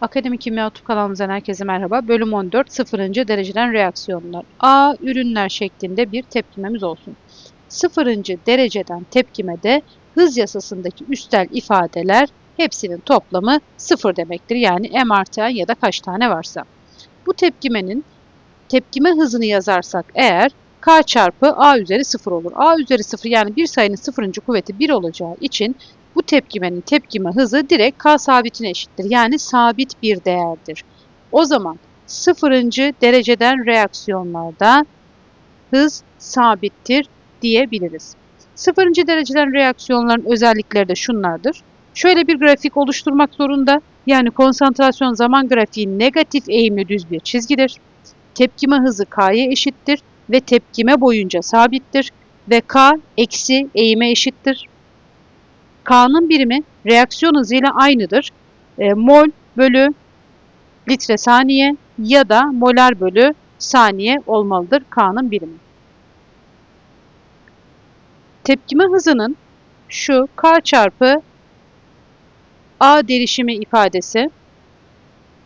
Akademik Kimya YouTube kanalımızdan herkese merhaba. Bölüm 14 0. dereceden reaksiyonlar. A ürünler şeklinde bir tepkimemiz olsun. 0. dereceden tepkimede hız yasasındaki üstel ifadeler hepsinin toplamı 0 demektir. Yani m artı ya da kaç tane varsa. Bu tepkimenin tepkime hızını yazarsak eğer k çarpı a üzeri 0 olur. a üzeri 0 yani bir sayının 0. kuvveti 1 olacağı için bu tepkimenin tepkime hızı direkt k sabitine eşittir. Yani sabit bir değerdir. O zaman 0. dereceden reaksiyonlarda hız sabittir diyebiliriz. 0. dereceden reaksiyonların özellikleri de şunlardır. Şöyle bir grafik oluşturmak zorunda. Yani konsantrasyon zaman grafiği negatif eğimli düz bir çizgidir. Tepkime hızı k'ya eşittir ve tepkime boyunca sabittir ve k eksi eğime eşittir. K'nın birimi reaksiyon hızıyla aynıdır. E, mol bölü litre saniye ya da molar bölü saniye olmalıdır K'nın birimi. Tepkime hızının şu K çarpı A derişimi ifadesi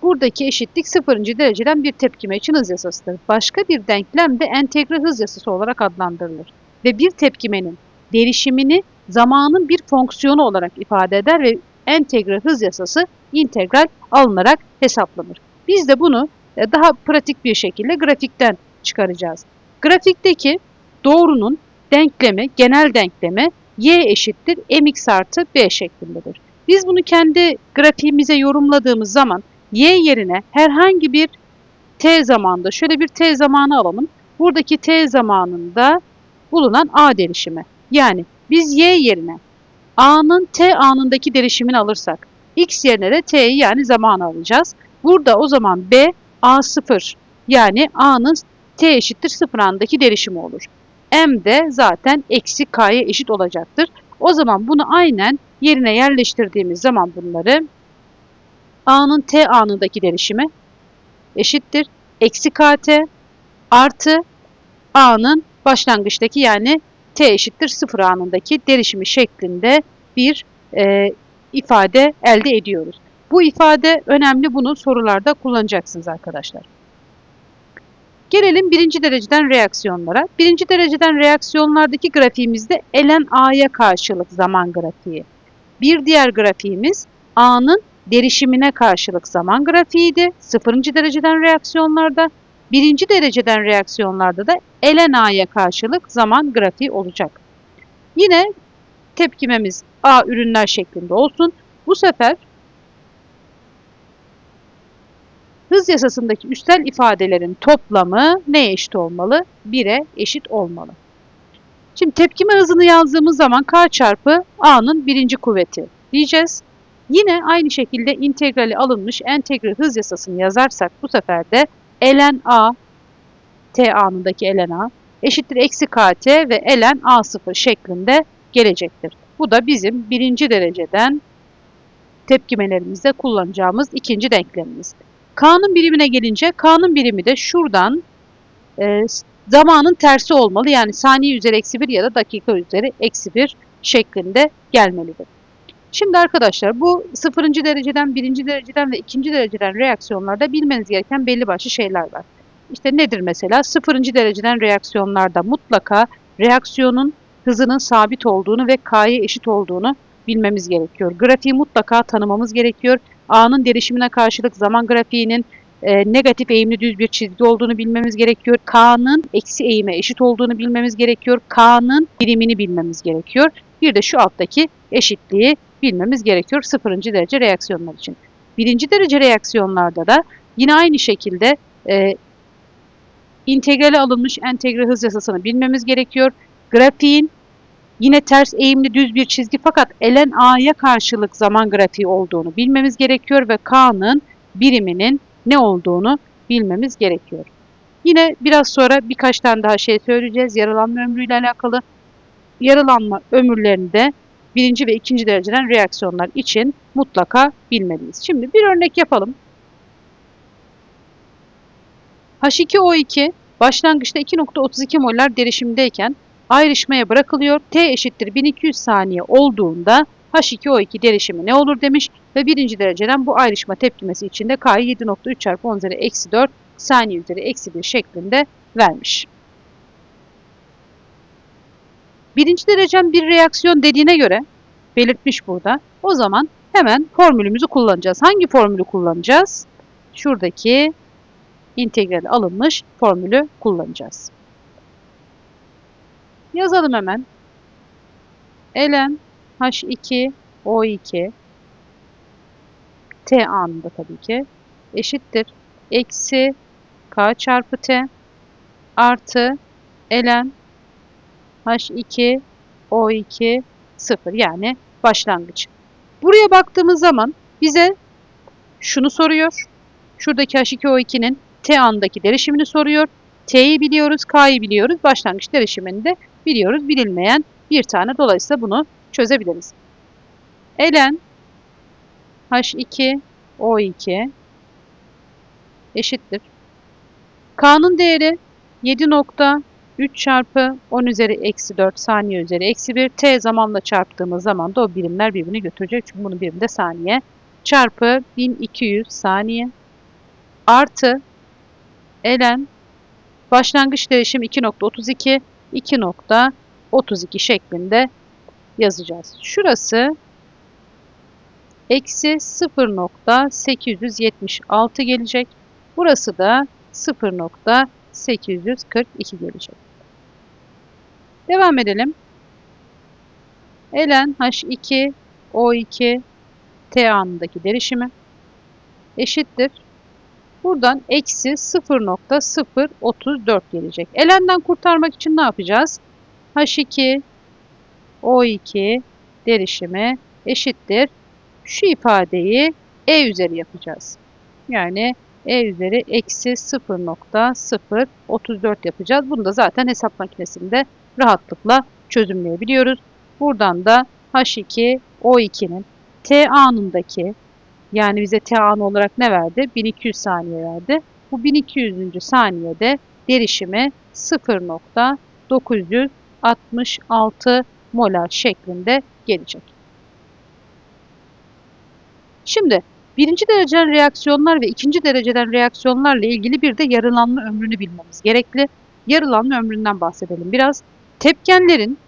buradaki eşitlik 0. dereceden bir tepkime için hız yasasıdır. Başka bir denklem de entegre hız yasası olarak adlandırılır. Ve bir tepkimenin derişimini zamanın bir fonksiyonu olarak ifade eder ve entegre hız yasası integral alınarak hesaplanır. Biz de bunu e, daha pratik bir şekilde grafikten çıkaracağız. Grafikteki doğrunun denklemi, genel denklemi y eşittir mx artı b şeklindedir. Biz bunu kendi grafiğimize yorumladığımız zaman y yerine herhangi bir t zamanda şöyle bir t zamanı alalım. Buradaki t zamanında bulunan a derişimi. Yani biz y yerine a'nın t anındaki derişimini alırsak x yerine de t'yi yani zamanı alacağız. Burada o zaman b a0 yani a'nın t eşittir 0 anındaki derişimi olur. m de zaten eksi k'ya eşit olacaktır. O zaman bunu aynen yerine yerleştirdiğimiz zaman bunları a'nın t anındaki derişimi eşittir. Eksi kt artı a'nın başlangıçtaki yani t eşittir 0 anındaki derişimi şeklinde bir e, ifade elde ediyoruz. Bu ifade önemli. Bunu sorularda kullanacaksınız arkadaşlar. Gelelim birinci dereceden reaksiyonlara. Birinci dereceden reaksiyonlardaki grafiğimizde ln a'ya karşılık zaman grafiği. Bir diğer grafiğimiz a'nın derişimine karşılık zaman grafiğiydi. Sıfırıncı dereceden reaksiyonlarda. Birinci dereceden reaksiyonlarda da ln a'ya karşılık zaman grafiği olacak. Yine tepkimemiz A ürünler şeklinde olsun. Bu sefer hız yasasındaki üstel ifadelerin toplamı neye eşit olmalı? 1'e eşit olmalı. Şimdi tepkime hızını yazdığımız zaman K çarpı A'nın birinci kuvveti diyeceğiz. Yine aynı şekilde integrali alınmış entegre hız yasasını yazarsak bu sefer de ln A T anındaki ln A eşittir eksi KT ve ln A0 şeklinde gelecektir. Bu da bizim birinci dereceden tepkimelerimizde kullanacağımız ikinci denklemimiz. K'nın birimine gelince K'nın birimi de şuradan e, zamanın tersi olmalı. Yani saniye üzeri eksi 1 ya da dakika üzeri eksi 1 şeklinde gelmelidir. Şimdi arkadaşlar bu sıfırıncı dereceden, birinci dereceden ve ikinci dereceden reaksiyonlarda bilmeniz gereken belli başlı şeyler var. İşte nedir mesela? Sıfırıncı dereceden reaksiyonlarda mutlaka reaksiyonun hızının sabit olduğunu ve k'ya eşit olduğunu bilmemiz gerekiyor. Grafiği mutlaka tanımamız gerekiyor. A'nın derişimine karşılık zaman grafiğinin e, negatif eğimli düz bir çizgi olduğunu bilmemiz gerekiyor. K'nın eksi eğime eşit olduğunu bilmemiz gerekiyor. K'nın birimini bilmemiz gerekiyor. Bir de şu alttaki eşitliği bilmemiz gerekiyor sıfırıncı derece reaksiyonlar için. Birinci derece reaksiyonlarda da yine aynı şekilde e, integrale alınmış entegre hız yasasını bilmemiz gerekiyor. Grafiğin yine ters eğimli düz bir çizgi fakat ln a'ya karşılık zaman grafiği olduğunu bilmemiz gerekiyor ve k'nın biriminin ne olduğunu bilmemiz gerekiyor. Yine biraz sonra birkaç tane daha şey söyleyeceğiz yaralanma ömrüyle alakalı. Yaralanma ömürlerini de birinci ve ikinci dereceden reaksiyonlar için mutlaka bilmeliyiz. Şimdi bir örnek yapalım. H2O2 başlangıçta 2.32 molar derişimdeyken ayrışmaya bırakılıyor. T eşittir 1200 saniye olduğunda H2O2 derişimi ne olur demiş ve birinci dereceden bu ayrışma tepkimesi içinde K'yı 7.3 çarpı 10 üzeri eksi 4 saniye üzeri eksi 1 şeklinde vermiş. Birinci derecen bir reaksiyon dediğine göre belirtmiş burada. O zaman hemen formülümüzü kullanacağız. Hangi formülü kullanacağız? Şuradaki integral alınmış formülü kullanacağız. Yazalım hemen. ln H2 O2 T anında tabii ki eşittir. Eksi K çarpı T artı ln H2 O2 0 yani başlangıç. Buraya baktığımız zaman bize şunu soruyor. Şuradaki H2O2'nin T andaki derişimini soruyor. T'yi biliyoruz, K'yı biliyoruz. Başlangıç derişimini de biliyoruz. Bilinmeyen bir tane. Dolayısıyla bunu çözebiliriz. ln H2 O2 eşittir. K'nın değeri 7.3 çarpı 10 üzeri eksi 4 saniye üzeri eksi 1. T zamanla çarptığımız zaman da o birimler birbirini götürecek. Çünkü bunun birimi de saniye. Çarpı 1200 saniye. Artı ln başlangıç derişim 2.32 2.32 şeklinde yazacağız. Şurası eksi 0.876 gelecek. Burası da 0.842 gelecek. Devam edelim. ln H2 O2 T anındaki derişimi eşittir. Buradan eksi 0.034 gelecek. Elenden kurtarmak için ne yapacağız? H2 O2 derişimi eşittir. Şu ifadeyi E üzeri yapacağız. Yani E üzeri eksi 0.034 yapacağız. Bunu da zaten hesap makinesinde rahatlıkla çözümleyebiliyoruz. Buradan da H2 O2'nin T anındaki yani bize T anı olarak ne verdi? 1200 saniye verdi. Bu 1200. saniyede derişimi 0.966 molar şeklinde gelecek. Şimdi birinci dereceden reaksiyonlar ve ikinci dereceden reaksiyonlarla ilgili bir de yarılanma ömrünü bilmemiz gerekli. Yarılanma ömründen bahsedelim biraz. Tepkenlerin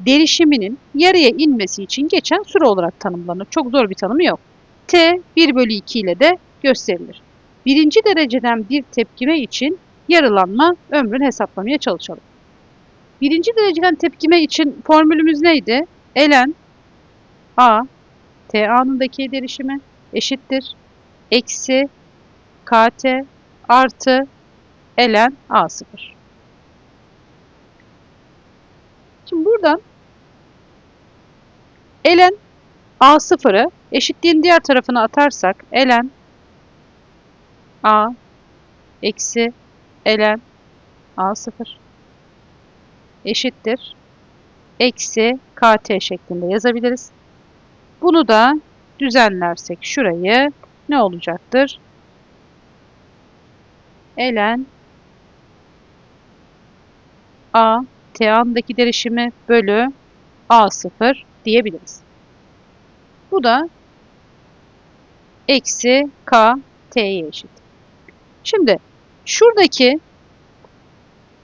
derişiminin yarıya inmesi için geçen süre olarak tanımlanır. Çok zor bir tanımı yok. T 1 bölü 2 ile de gösterilir. Birinci dereceden bir tepkime için yarılanma ömrünü hesaplamaya çalışalım. Birinci dereceden tepkime için formülümüz neydi? ln A T anındaki derişimi eşittir. Eksi KT artı ln A0. Şimdi buradan ln A0'ı eşitliğin diğer tarafına atarsak ln A eksi ln A0 eşittir. Eksi KT şeklinde yazabiliriz. Bunu da düzenlersek şurayı ne olacaktır? ln A T andaki derişimi bölü A0 diyebiliriz. Bu da eksi K T'ye eşit. Şimdi şuradaki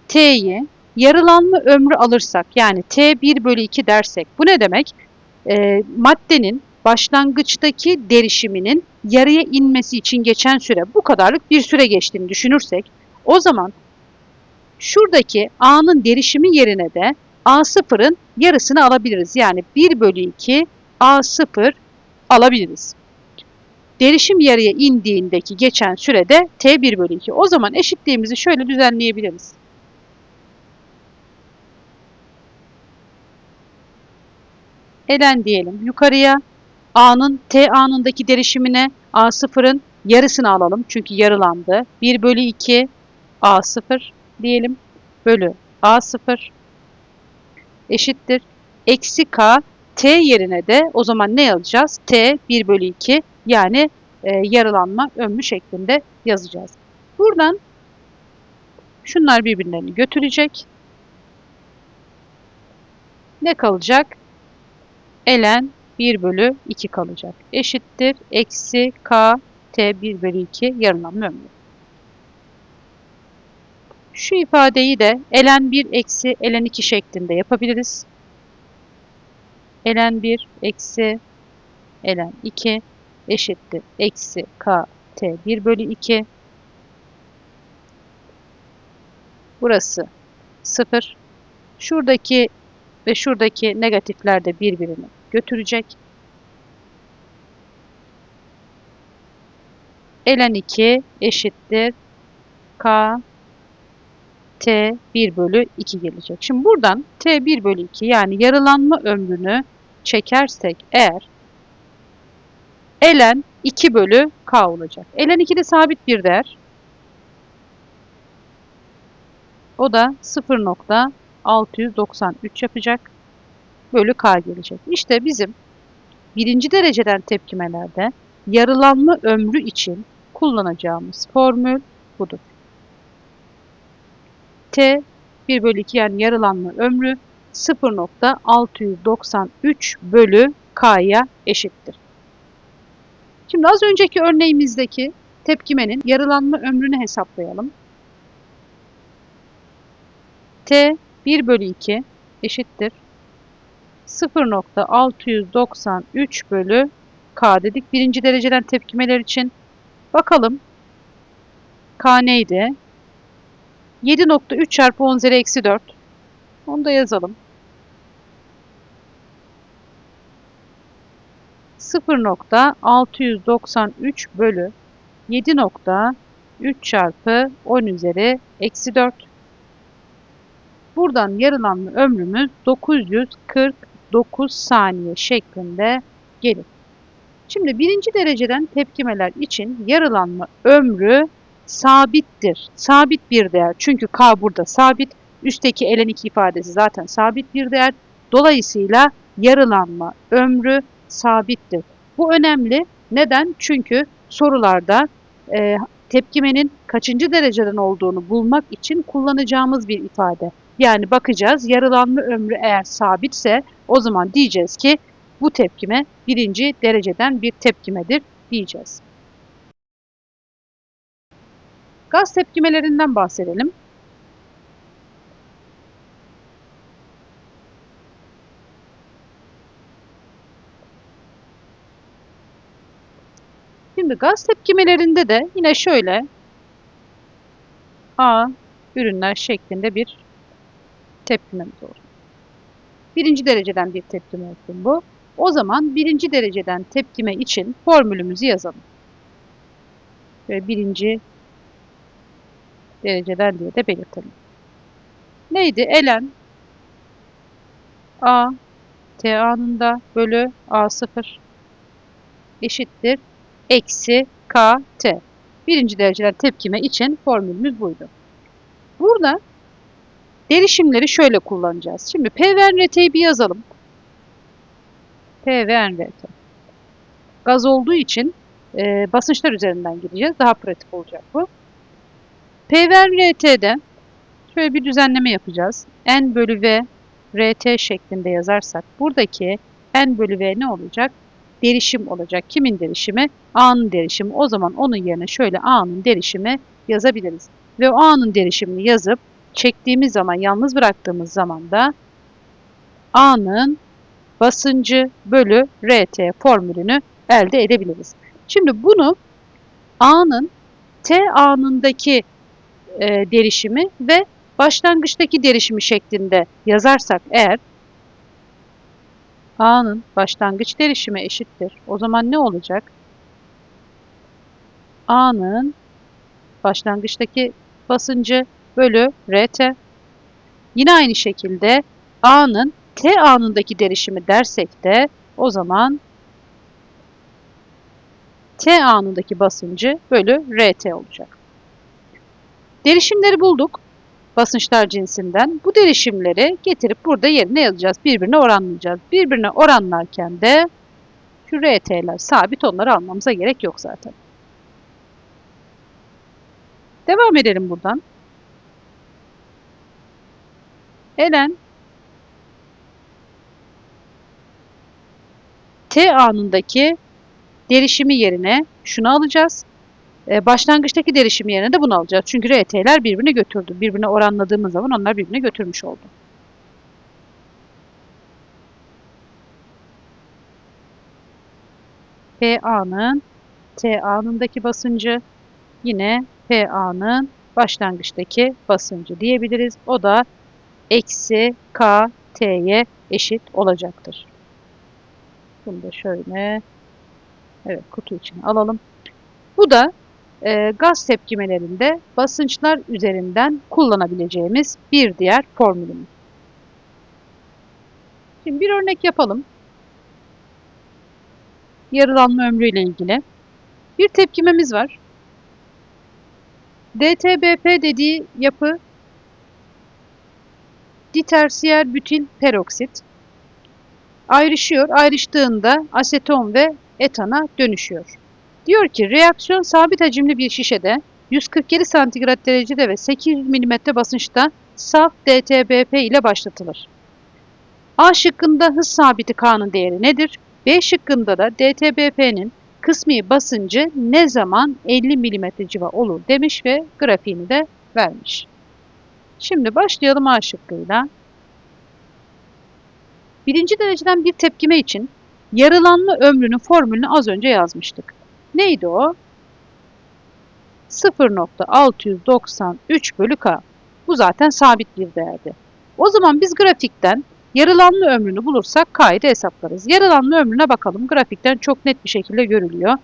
T'yi yarılanma ömrü alırsak yani T 1 bölü 2 dersek bu ne demek? E, maddenin başlangıçtaki derişiminin yarıya inmesi için geçen süre bu kadarlık bir süre geçtiğini düşünürsek o zaman şuradaki A'nın derişimi yerine de A0'ın yarısını alabiliriz. Yani 1 bölü 2 A0 alabiliriz. Derişim yarıya indiğindeki geçen sürede T1 bölü 2. O zaman eşitliğimizi şöyle düzenleyebiliriz. Eden diyelim yukarıya A'nın T anındaki derişimine A0'ın yarısını alalım. Çünkü yarılandı. 1 bölü 2 A0 diyelim. Bölü A0 eşittir. Eksi K T yerine de o zaman ne yazacağız? T 1 bölü 2 yani e, yarılanma ömrü şeklinde yazacağız. Buradan şunlar birbirlerini götürecek. Ne kalacak? ln 1 bölü 2 kalacak. Eşittir. Eksi K T 1 bölü 2 yarılanma ömrü. Şu ifadeyi de ln 1 eksi ln 2 şeklinde yapabiliriz. ln 1 eksi ln 2 eşittir. Eksi K T 1 bölü 2. Burası 0. Şuradaki ve şuradaki negatifler de birbirini götürecek. ln 2 eşittir k t 1 bölü 2 gelecek. Şimdi buradan t 1 bölü 2 yani yarılanma ömrünü çekersek eğer ln 2 bölü k olacak. ln 2 de sabit bir değer. O da 0.693 yapacak. Bölü k gelecek. İşte bizim birinci dereceden tepkimelerde yarılanma ömrü için kullanacağımız formül budur. T 1 bölü 2 yani yarılanma ömrü 0.693 bölü K'ya eşittir. Şimdi az önceki örneğimizdeki tepkimenin yarılanma ömrünü hesaplayalım. T 1 bölü 2 eşittir. 0.693 bölü K dedik. Birinci dereceden tepkimeler için. Bakalım. K neydi? 7.3 çarpı 10 üzeri eksi 4. Onu da yazalım. 0.693 bölü 7.3 çarpı 10 üzeri eksi 4. Buradan yarılanma ömrümüz 949 saniye şeklinde gelir. Şimdi birinci dereceden tepkimeler için yarılanma ömrü sabittir. Sabit bir değer. Çünkü K burada sabit. Üstteki ln 2 ifadesi zaten sabit bir değer. Dolayısıyla yarılanma ömrü sabittir. Bu önemli. Neden? Çünkü sorularda e, tepkimenin kaçıncı dereceden olduğunu bulmak için kullanacağımız bir ifade. Yani bakacağız yarılanma ömrü eğer sabitse o zaman diyeceğiz ki bu tepkime birinci dereceden bir tepkimedir diyeceğiz. Gaz tepkimelerinden bahsedelim. Şimdi gaz tepkimelerinde de yine şöyle A ürünler şeklinde bir tepkimemiz olur. Birinci dereceden bir tepkime olsun bu. O zaman birinci dereceden tepkime için formülümüzü yazalım. Böyle birinci dereceden diye de belirtelim. Neydi? Elen A T anında bölü A0 eşittir eksi K T. Birinci dereceden tepkime için formülümüz buydu. Burada derişimleri şöyle kullanacağız. Şimdi P ve NRT'yi bir yazalım. P ve NRT. Gaz olduğu için e, basınçlar üzerinden gideceğiz. Daha pratik olacak bu. P ve NRT'de şöyle bir düzenleme yapacağız. N bölü V RT şeklinde yazarsak buradaki N bölü V ne olacak? Derişim olacak. Kimin derişimi? A'nın derişimi. O zaman onun yerine şöyle A'nın derişimi yazabiliriz. Ve o A'nın derişimini yazıp çektiğimiz zaman, yalnız bıraktığımız zaman da A'nın basıncı bölü RT formülünü elde edebiliriz. Şimdi bunu A'nın T anındaki e, derişimi ve başlangıçtaki derişimi şeklinde yazarsak eğer A'nın başlangıç derişimi eşittir. O zaman ne olacak? A'nın başlangıçtaki basıncı bölü RT. Yine aynı şekilde A'nın T anındaki derişimi dersek de o zaman T anındaki basıncı bölü RT olacak. Derişimleri bulduk basınçlar cinsinden. Bu derişimleri getirip burada yerine yazacağız. Birbirine oranlayacağız. Birbirine oranlarken de şu RT'ler sabit onları almamıza gerek yok zaten. Devam edelim buradan. Elen T anındaki derişimi yerine şunu alacağız. E, başlangıçtaki derişimi yerine de bunu alacağız. Çünkü RT'ler birbirine götürdü. Birbirine oranladığımız zaman onlar birbirine götürmüş oldu. PA'nın T anındaki basıncı yine PA'nın başlangıçtaki basıncı diyebiliriz. O da eksi K eşit olacaktır. Bunu da şöyle evet kutu için alalım. Bu da e, gaz tepkimelerinde basınçlar üzerinden kullanabileceğimiz bir diğer formülümüz. Şimdi bir örnek yapalım. Yarılanma ömrü ile ilgili. Bir tepkimemiz var. DTBP dediği yapı ditersiyer bütil peroksit ayrışıyor. Ayrıştığında aseton ve etana dönüşüyor. Diyor ki reaksiyon sabit hacimli bir şişede 147 santigrat derecede ve 800 mm basınçta saf DTBP ile başlatılır. A şıkkında hız sabiti K'nın değeri nedir? B şıkkında da DTBP'nin kısmi basıncı ne zaman 50 mm civa olur demiş ve grafiğini de vermiş. Şimdi başlayalım A şıkkıyla. Birinci dereceden bir tepkime için yarılanma ömrünün formülünü az önce yazmıştık. Neydi o? 0.693 bölü K. Bu zaten sabit bir değerdi. O zaman biz grafikten yarılanma ömrünü bulursak K'yı hesaplarız. Yarılanma ömrüne bakalım. Grafikten çok net bir şekilde görülüyor.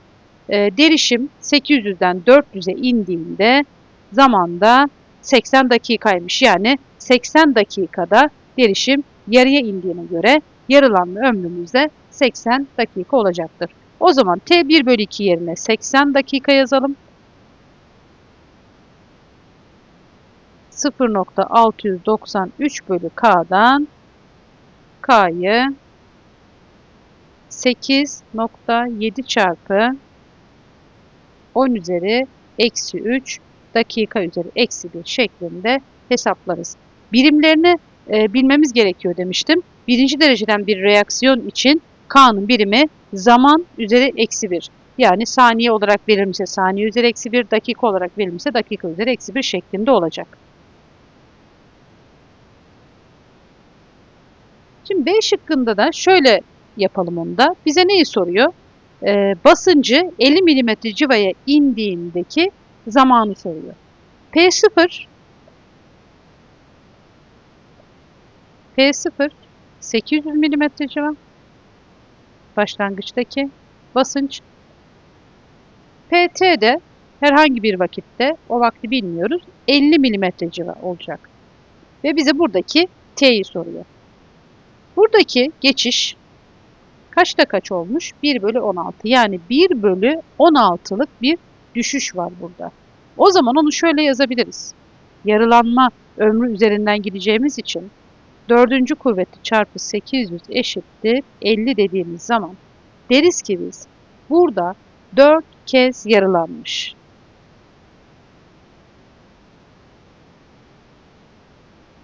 E, derişim 800'den 400'e indiğinde zamanda 80 dakikaymış. Yani 80 dakikada derişim yarıya indiğine göre yarılanma ömrümüzde 80 dakika olacaktır. O zaman T1 bölü 2 yerine 80 dakika yazalım. 0.693 bölü K'dan K'yı 8.7 çarpı 10 üzeri eksi 3 dakika üzeri eksi 1 şeklinde hesaplarız. Birimlerini e, bilmemiz gerekiyor demiştim. Birinci dereceden bir reaksiyon için K'nın birimi zaman üzeri eksi 1. Yani saniye olarak verilmişse saniye üzeri eksi 1, dakika olarak verilmişse dakika üzeri eksi 1 şeklinde olacak. Şimdi B şıkkında da şöyle yapalım onu da. Bize neyi soruyor? Ee, basıncı 50 mm civaya indiğindeki zamanı soruyor. P0 P0 800 mm civa başlangıçtaki basınç. PT de herhangi bir vakitte o vakti bilmiyoruz 50 mm civa olacak. Ve bize buradaki T'yi soruyor. Buradaki geçiş kaçta kaç olmuş? 1 bölü 16. Yani 1 bölü 16'lık bir düşüş var burada. O zaman onu şöyle yazabiliriz. Yarılanma ömrü üzerinden gideceğimiz için dördüncü kuvveti çarpı 800 eşittir 50 dediğimiz zaman deriz ki biz burada 4 kez yarılanmış.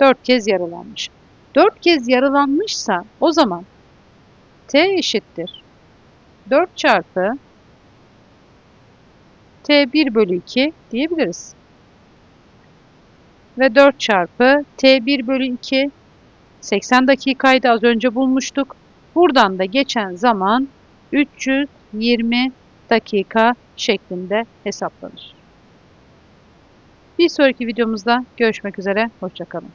Dört kez yarılanmış. 4 kez yarılanmışsa o zaman t eşittir 4 çarpı t1 bölü 2 diyebiliriz. Ve 4 çarpı t1 bölü 2 80 dakikaydı az önce bulmuştuk. Buradan da geçen zaman 320 dakika şeklinde hesaplanır. Bir sonraki videomuzda görüşmek üzere. Hoşçakalın.